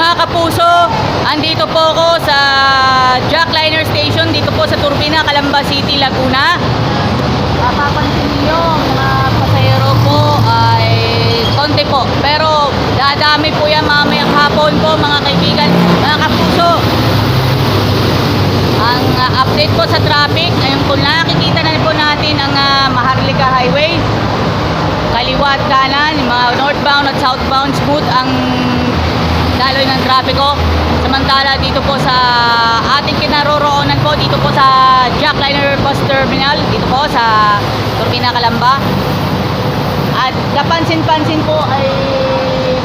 Mga kapuso, andito po ako sa Jackliner Station dito po sa Turbina, Calamba City, Laguna. Mapapansin niyo, mga pasahero po ay konti po. Pero dadami po yan mamayang hapon po mga kaibigan, mga kapuso. Ang uh, update po sa traffic, ayun po nakikita na po natin ang uh, Maharlika Highway. Kaliwa at kanan, mga northbound at southbound smooth ang daloy ng trapiko. Samantala dito po sa ating kinaroroonan po, dito po sa Jackliner Bus Terminal, dito po sa Turbina Calamba. At kapansin-pansin po ay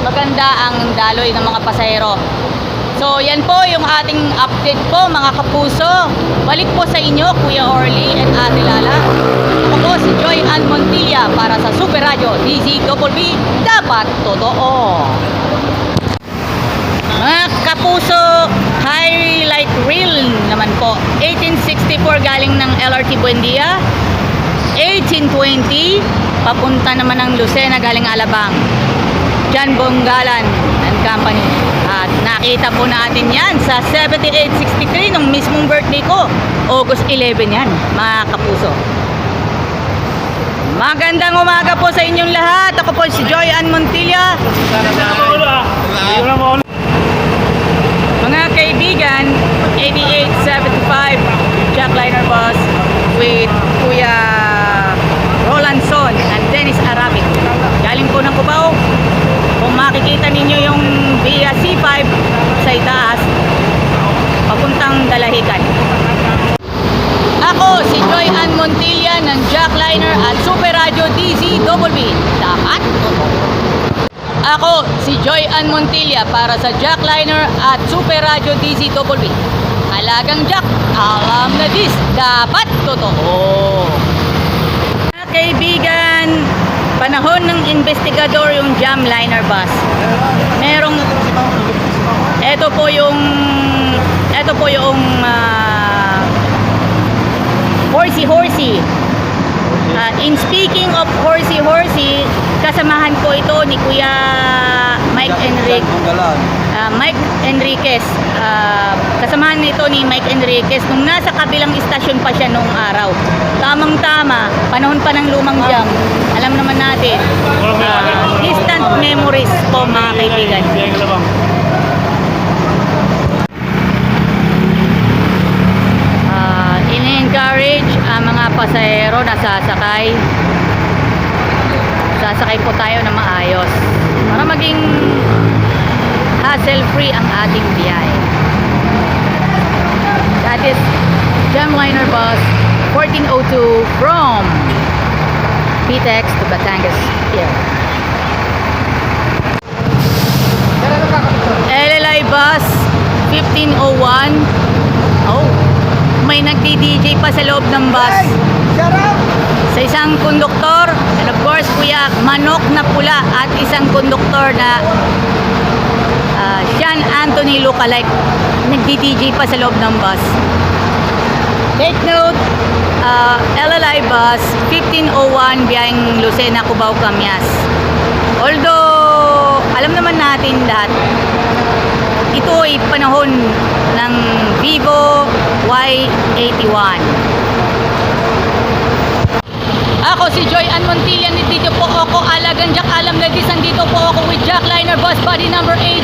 maganda ang daloy ng mga pasahero. So yan po yung ating update po mga kapuso. Balik po sa inyo Kuya Orly and Ate Lala. Ako po si Joy Ann Montilla para sa Super Radio DZWB Dapat Totoo. Mga kapuso, highlight reel naman po. 1864 galing ng LRT Buendia. 1820 papunta naman ng Lucena galing Alabang. John Bonggalan and Company. At nakita po natin yan sa 7863 nung mismong birthday ko. August 11 yan, mga kapuso. Magandang umaga po sa inyong lahat. Ako po si Joy Ann Montilla. Mga kaibigan, 8875 Jackliner bus with Kuya Rolandson and Dennis Arabic. Galing po ng Cubao. Kung makikita ninyo yung via C5 sa itaas, papuntang Dalahican. Ako si Joy Ann Montilla ng Jackliner at Super Radio DZWB. Dapat totoo. Ako, si Joy Ann Montilla para sa Jackliner at Super Radio DZWB. Alagang Jack, alam na dis, dapat totoo. Mga kaibigan, panahon ng investigador yung Jamliner bus. Merong, eto po yung, eto po yung ah, horsey-horsey. Ah, in speaking of horsey-horsey, kasamahan ko ito ni Kuya Mike Enrique. Ah, Mike Enriquez. Ah, kasamahan nito ni Mike Enriquez nung nasa kabilang istasyon pa siya nung araw. Tamang-tama, panahon pa ng lumang jam. Alam naman natin. ah, distant memories po mga kaibigan. Ah, ini-encourage ang mga pasahero na sasakay. Sasakay po tayo na maayos para maging hassle-free ang ating biyahe. That is Gemliner Bus 1402 from PTEX to Batangas Pier. LLI Bus 1501 Oh, may nagdi-DJ pa sa loob ng bus. Sa isang konduktor, and of course, kuya, manok na pula at isang konduktor na ah, Sean Anthony lookalike. Nagdi-DJ pa sa loob ng bus. Take note, ah, LLI bus 1501 biyaheng Lucena, Cubao, Camyas. Although, alam naman natin lahat, ito ay panahon ng Vivo Y81. Ako si Joy Ann Montilla, dito po ako, Alagang Jack Alam na dito po ako with Jackliner Bus Body number 18 mula Lucena hanggang